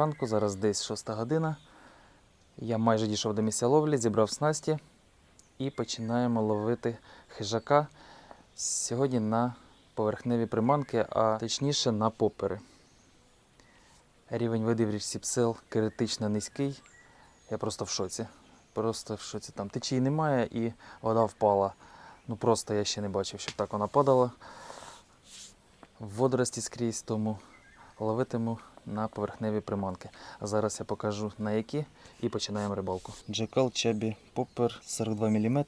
ранку, зараз десь 6 година. Я майже дійшов до місця ловлі, зібрав снасті і починаємо ловити хижака сьогодні на поверхневі приманки, а точніше на попери. Рівень води в річці Псел критично низький. Я просто в шоці. Просто в шоці. Там течії немає і вода впала. Ну просто я ще не бачив, щоб так вона падала. Водорості скрізь, тому ловитиму на поверхневі приманки. А зараз я покажу на які і починаємо рибалку. Джекал Чебі Поппер 42 мм.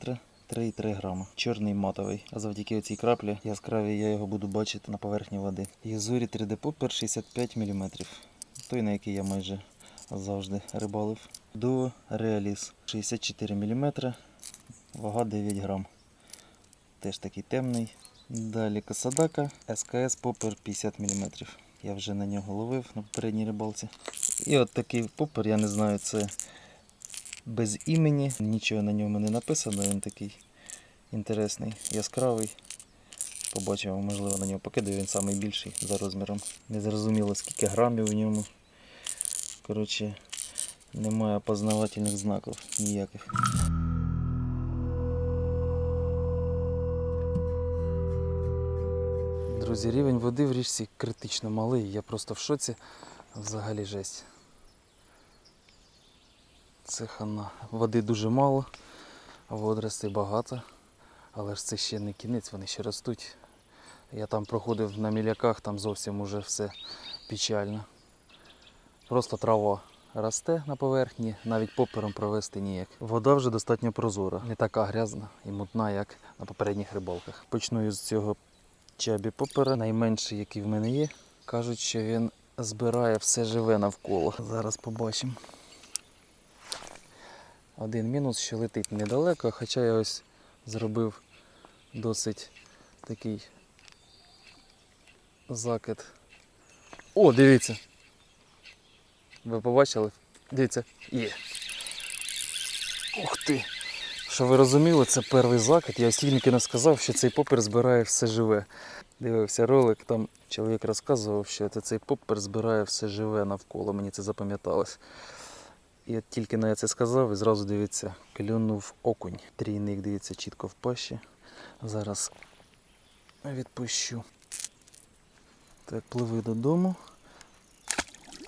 3,3 грама. Чорний матовий. А завдяки цій краплі яскравій я його буду бачити на поверхні води. Юзурі 3D Popper 65 мм. Той, на який я майже завжди рибалив. Дуо Realis 64 мм. Вага 9 грам. Теж такий темний. Далі Касадака СКС Попер 50 мм. Я вже на нього ловив на попередній рибалці. І от такий попер, я не знаю, це без імені. Нічого на ньому не написано. Він такий інтересний, яскравий. Побачимо, можливо, на нього покидаю, він найбільший за розміром. Не зрозуміло, скільки грамів в ньому. Коротше, немає познавательних знаків ніяких. Друзі, рівень води в річці критично малий. Я просто в шоці. Взагалі жесть. Це хана. Води дуже мало, водоростей багато. Але ж це ще не кінець, вони ще ростуть. Я там проходив на міляках, там зовсім уже все печально. Просто трава росте на поверхні, навіть попером провести ніяк. Вода вже достатньо прозора, не така грязна і мутна, як на попередніх рибалках. Почну з цього чабі попера, найменший, який в мене є. Кажуть, що він збирає все живе навколо. Зараз побачимо. Один мінус, що летить недалеко, хоча я ось зробив досить такий закид. О, дивіться! Ви побачили? Дивіться, є. Ух ти! Що ви розуміли, це перший закид. Я ось тільки не сказав, що цей попер збирає все живе. Дивився ролик, там чоловік розказував, що це цей попер збирає все живе навколо. Мені це запам'яталось. І от тільки на це сказав, і зразу дивіться, клюнув окунь. Трійник дивіться чітко в пащі. Зараз відпущу. Так, пливи додому.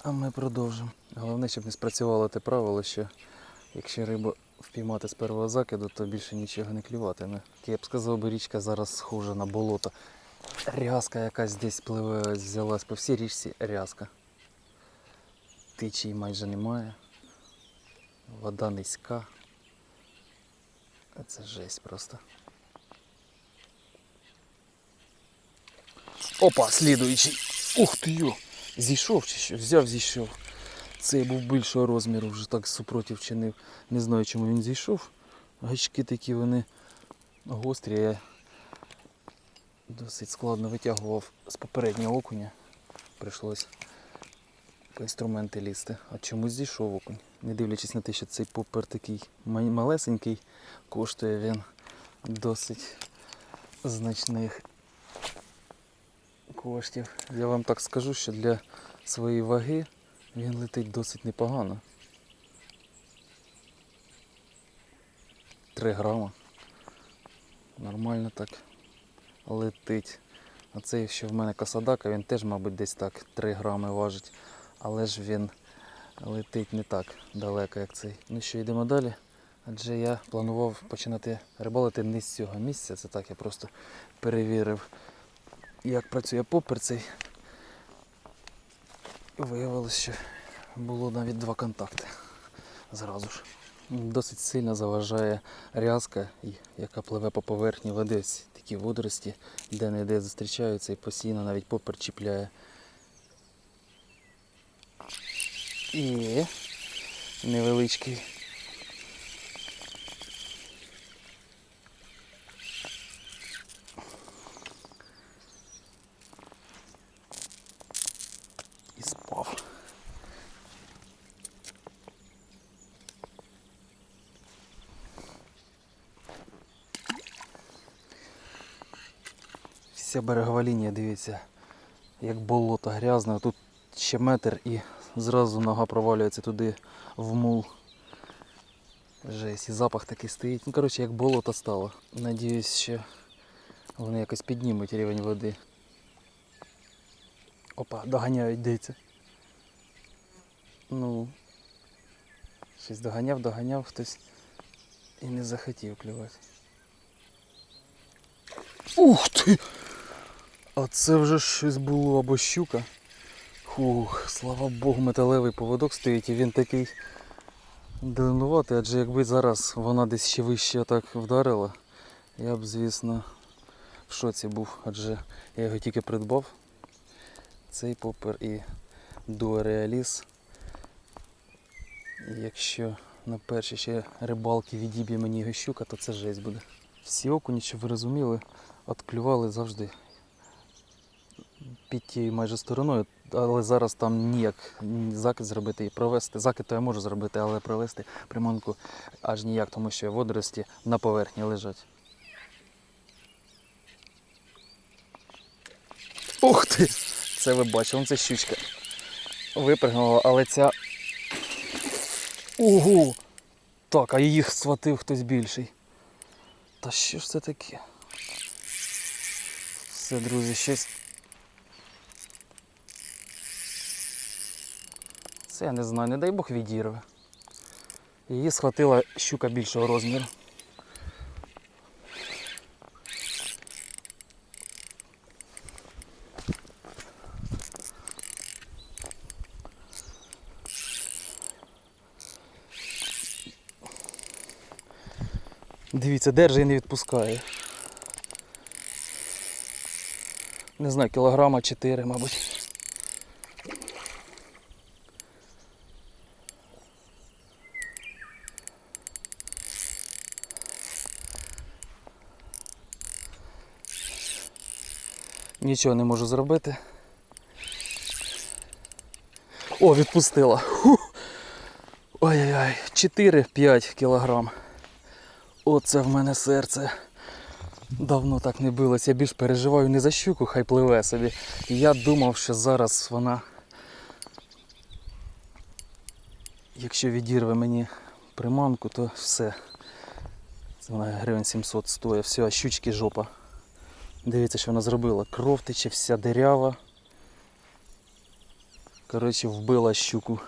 А ми продовжимо. Головне, щоб не спрацювало те правило, що якщо рибу впіймати з першого закиду, то більше нічого не клюватиме. Я б сказав, би річка зараз схожа на болото. Рязка якась десь пливе, взялась по всій річці рязка. Тичій майже немає. Вода низька. Це жесть просто. Опа, слідуючий. Ух ти! Зійшов чи що? Взяв, зійшов. Цей був більшого розміру, вже так супротив чинив. Не знаю, чому він зійшов. Гачки такі вони гострі. Я досить складно витягував з попереднього окуня. Прийшлось по інструменти лізти. А чомусь зійшов окунь. Не дивлячись на те, що цей попер такий малесенький, коштує він досить значних коштів. Я вам так скажу, що для своєї ваги він летить досить непогано. 3 грама. Нормально так летить. А цей, що в мене касадака, він теж, мабуть, десь так 3 грами важить. Але ж він летить не так далеко, як цей. Ну що, йдемо далі. Адже я планував починати рибалити не з цього місця. Це так, я просто перевірив, як працює попер цей. Виявилося, що було навіть два контакти зразу ж. Досить сильно заважає рязка, яка пливе по поверхні води. Такі водорості, де не де зустрічаються і постійно навіть попер чіпляє. І невеличкий. І спав. Вся берегова лінія, дивіться, як болото грязне. Тут ще метр і зразу нога провалюється туди в мул. Жесть, і запах такий стоїть. Ну, коротше, як болото стало. Надіюсь, що вони якось піднімуть рівень води. Опа, доганяють, дивіться. Ну. Щось доганяв, доганяв хтось і не захотів клювати. Ух ти! А це вже щось було або щука. Фух, слава Богу, металевий поводок стоїть і він такий длинуватий, адже якби зараз вона десь ще вище так вдарила, я б, звісно, в шоці був, адже я його тільки придбав. Цей попер і. І якщо на першій ще рибалки відіб'є мені його щука, то це жесть буде. Всі окуні, щоб ви розуміли, отклювали завжди під тією майже стороною, але зараз там ніяк ні закид зробити і провести. Закид то я можу зробити, але провести приманку аж ніяк, тому що водорості на поверхні лежать. Ух ти! Це ви бачили, це щучка. Випрыгнула, але ця. Ого! Так, а її схватив хтось більший. Та що ж це таке? Все, друзі, щось. Це я не знаю, не дай Бог відірве. Її схватила щука більшого розміру. Дивіться, держи і не відпускає. Не знаю, кілограма 4, мабуть. Нічого не можу зробити. О, відпустила. Ой-ой-ой, 4-5 кілограм. Оце в мене серце. Давно так не билось. Я більш переживаю не за щуку, хай пливе собі. Я думав, що зараз вона. Якщо відірве мені приманку, то все. Вона гривень 700 стоїть. Все, а щучки жопа. Дивіться, що вона зробила. Кров тече вся дирява. Коротше, вбила щуку.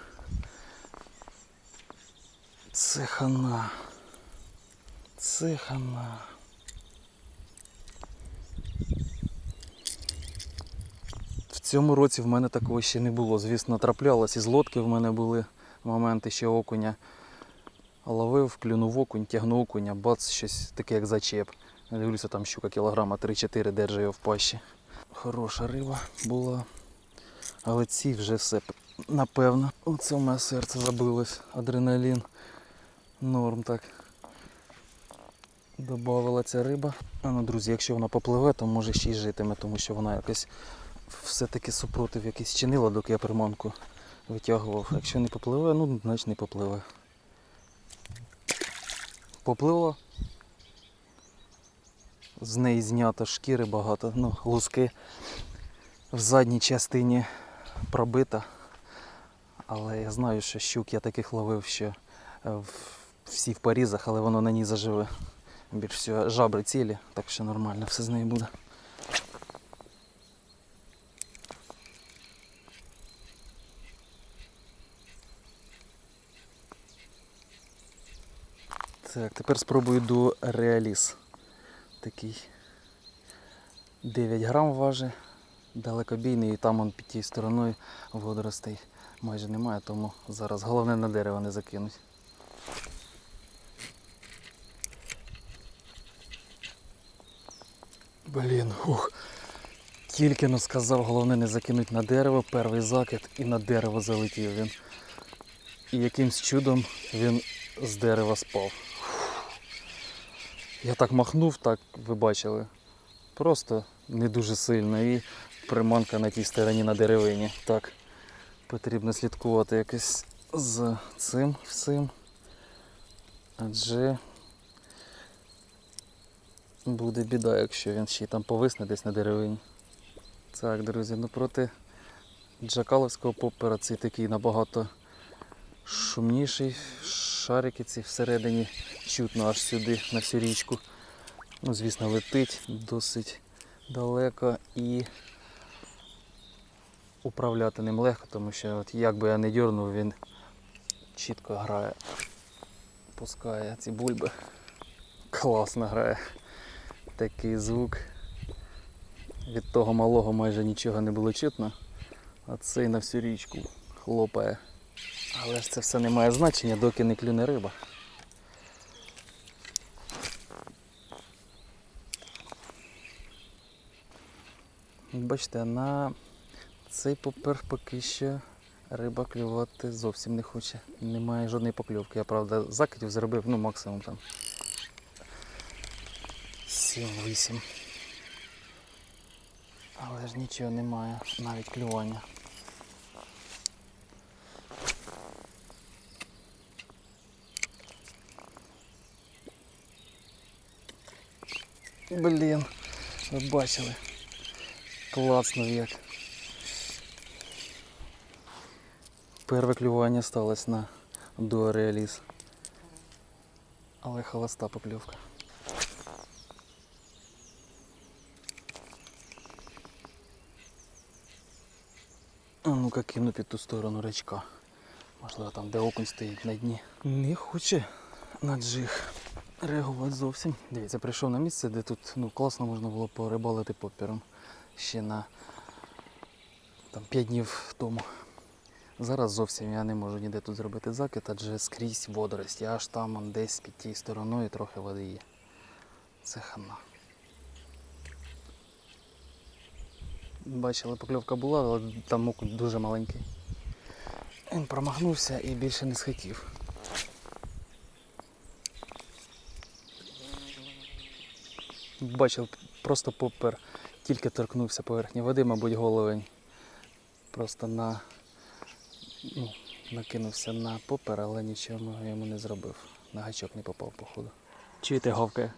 Це хана. Це хана. В цьому році в мене такого ще не було. Звісно, траплялось. Із лодки в мене були моменти ще окуня. Ловив, клюнув окунь, тягнув окуня, бац, щось таке як зачеп. Дивлюся, там щука кілограма 3-4 держить його в пащі. Хороша риба була. Але ці вже все, напевно. Оце в мене серце забилось. Адреналін. Норм так. Добавила ця риба. А ну, друзі, якщо вона попливе, то може ще й житиме, тому що вона якось все-таки супротив якийсь чинила, доки я приманку витягував. Якщо не попливе, ну значить не попливе. Попливла. З неї знято шкіри багато, ну, луски в задній частині пробита. Але я знаю, що щук я таких ловив, що е, всі в порізах, але воно на ній заживе. Більш всього жабри цілі, так що нормально все з нею буде. Так, тепер спробую до реаліс. Такий 9 грам важить, далекобійний, і там он під тією стороною водоростей майже немає, тому зараз головне на дерево не закинуть. Блін, ух. Тільки но сказав, головне не закинуть на дерево, перший закид і на дерево залетів він. І якимсь чудом він з дерева спав. Я так махнув, так ви бачили. Просто не дуже сильно. І приманка на тій стороні на деревині. Так, потрібно слідкувати якось з цим всім. Адже буде біда, якщо він ще там повисне десь на деревині. Так, друзі, ну проти Джакаловського попера цей такий набагато шумніший. Шарики ці всередині чутно аж сюди, на всю річку. Ну, звісно, летить досить далеко і управляти ним легко, тому що от як би я не дьорнув, він чітко грає, пускає ці бульби. Класно грає. Такий звук. Від того малого майже нічого не було чутно, а цей на всю річку хлопає. Але ж це все не має значення, доки не клюне риба. Бачите, на цей попер поки що риба клювати зовсім не хоче. Немає жодної покльовки. Я правда закидів зробив ну максимум там 7-8. Але ж нічого немає, навіть клювання. Блін, ви бачили. Класно як. Перше клювання сталося на дуареаліз. Але холоста покльовка. А ну-ка кину під ту сторону речка. Можливо там де окунь стоїть на дні. Не хоче на джиг реагувати зовсім. Дивіться, прийшов на місце, де тут ну, класно можна було порибалити попіром ще на там, 5 днів тому. Зараз зовсім я не можу ніде тут зробити закид, адже скрізь водорості, аж там десь під тією стороною трохи води є. Це хана. Бачили, покльовка була, але там окунь дуже маленький. Він промахнувся і більше не схотів. Бачив, просто попер тільки торкнувся поверхні води, мабуть, головень. Просто на, ну, накинувся на попер, але нічого йому не зробив. На гачок не попав, походу. Чуєте гавкає?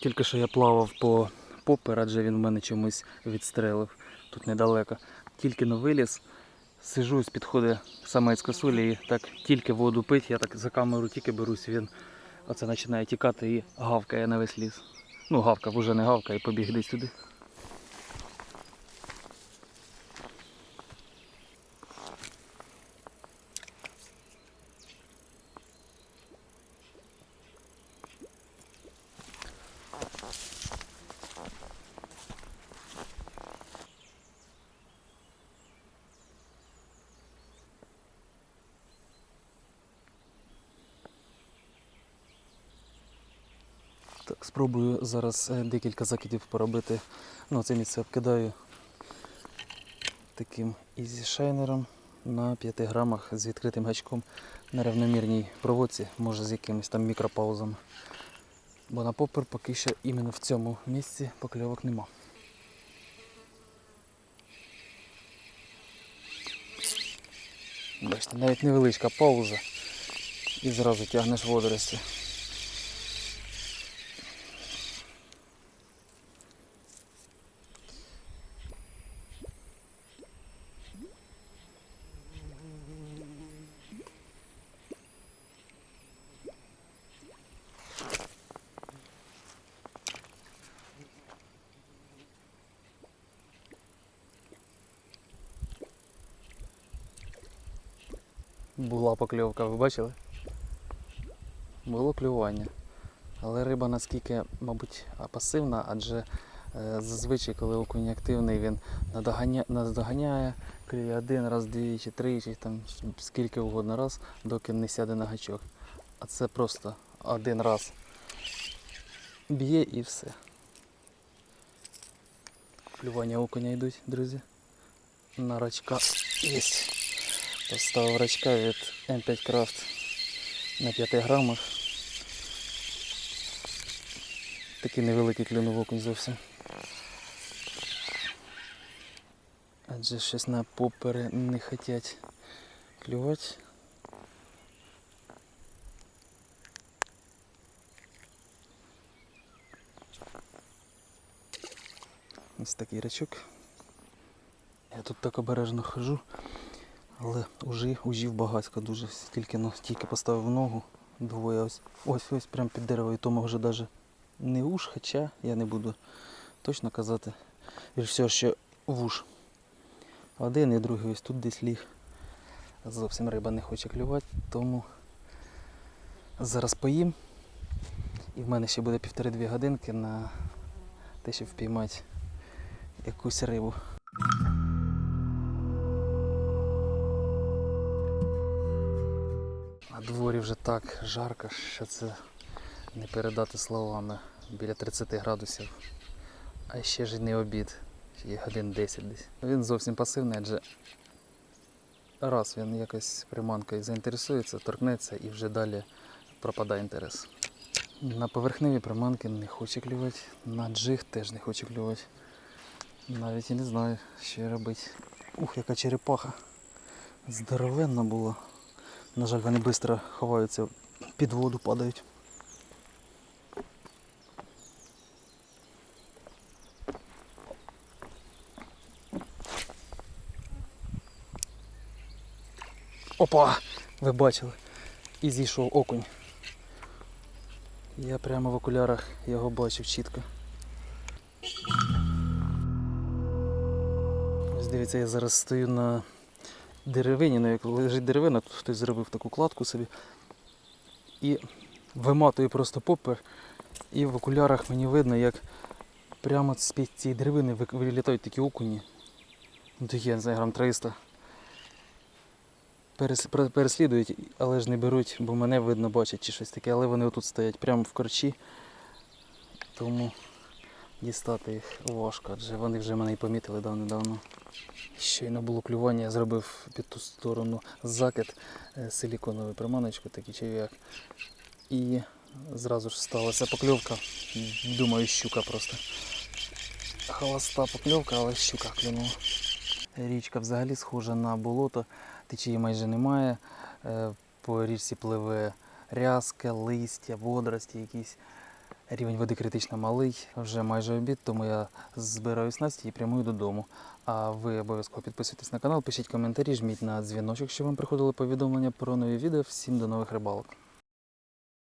Тільки що я плавав по попер, адже він в мене чомусь відстрелив тут недалеко. Тільки но виліз, сижу, підходить самець косулі і так тільки воду пить, я так за камеру тільки берусь, він оце починає тікати і гавкає на весь ліс. Ну, гавкав, уже не гавкає, побіг десь туди. Спробую зараз е, декілька закидів поробити. Ну, це місце обкидаю таким ізі-шайнером на 5 грамах з відкритим гачком на рівномірній проводці, може з якимись там мікропаузами. Бо на попер поки що іменно в цьому місці покльовок нема. Бачите, навіть невеличка пауза і зразу тягнеш водорості. Була покльовка, ви бачили? Було клювання. Але риба наскільки, мабуть, пасивна, адже е, зазвичай, коли окунь активний, він надоганя... наздоганяє, клює один раз, двічі, тричі, там скільки угодно раз, доки не сяде на гачок. А це просто один раз б'є і все. Клювання окуня йдуть, друзі. На рачка єсть. Поставив рачка від M5 Craft на 5 грамах. Такий невеликий клюнув окунь зовсім. Адже щось на попери не хотять клювати. Ось такий рачок. Я тут так обережно хожу, але ужи, ужів багатько дуже. Тільки, ну, тільки поставив ногу, двоє ось, ось ось прямо під дерево, і тому вже навіть не уж, хоча я не буду точно казати. І все, що вуш. Один і другий ось тут десь ліг. Зовсім риба не хоче клювати, тому зараз поїм. І в мене ще буде півтори-дві годинки на те, щоб впіймати якусь рибу. Дворі вже так жарко, що це не передати словами. Біля 30 градусів. А ще ж не обід. Є годин 10 десь. Він зовсім пасивний, адже раз він якось приманкою заінтересується, торкнеться і вже далі пропадає інтерес. На поверхневі приманки не хоче клювати, на джиг теж не хоче клювати. Навіть і не знаю, що робити. Ух, яка черепаха. Здоровенна була. На жаль, вони швидко ховаються, під воду падають. Опа! Ви бачили. І зійшов окунь. Я прямо в окулярах його бачив чітко. Ось дивіться, я зараз стою на деревині, на як лежить деревина, тут хтось зробив таку кладку собі. І виматую просто попер. І в окулярах мені видно, як прямо з під цієї деревини вилітають такі окуні. Ну я не знаю, грам 300. Переслідують, але ж не беруть, бо мене видно бачать чи щось таке, але вони отут стоять прямо в корчі. Тому дістати їх важко, адже вони вже мене і помітили давно-давно. Щойно було клювання, я зробив під ту сторону закид е, силіконову приманочку, такий чайвяк. І зразу ж сталася покльовка. Думаю, щука просто. Холоста покльовка, але щука клюнула. Річка взагалі схожа на болото, течії майже немає. Е, По річці пливе рязка, листя, водорості якісь. Рівень води критично малий, вже майже обід, тому я збираю снасті і прямую додому. А ви обов'язково підписуйтесь на канал, пишіть коментарі, жміть на дзвіночок, щоб вам приходили повідомлення про нові відео. Всім до нових рибалок.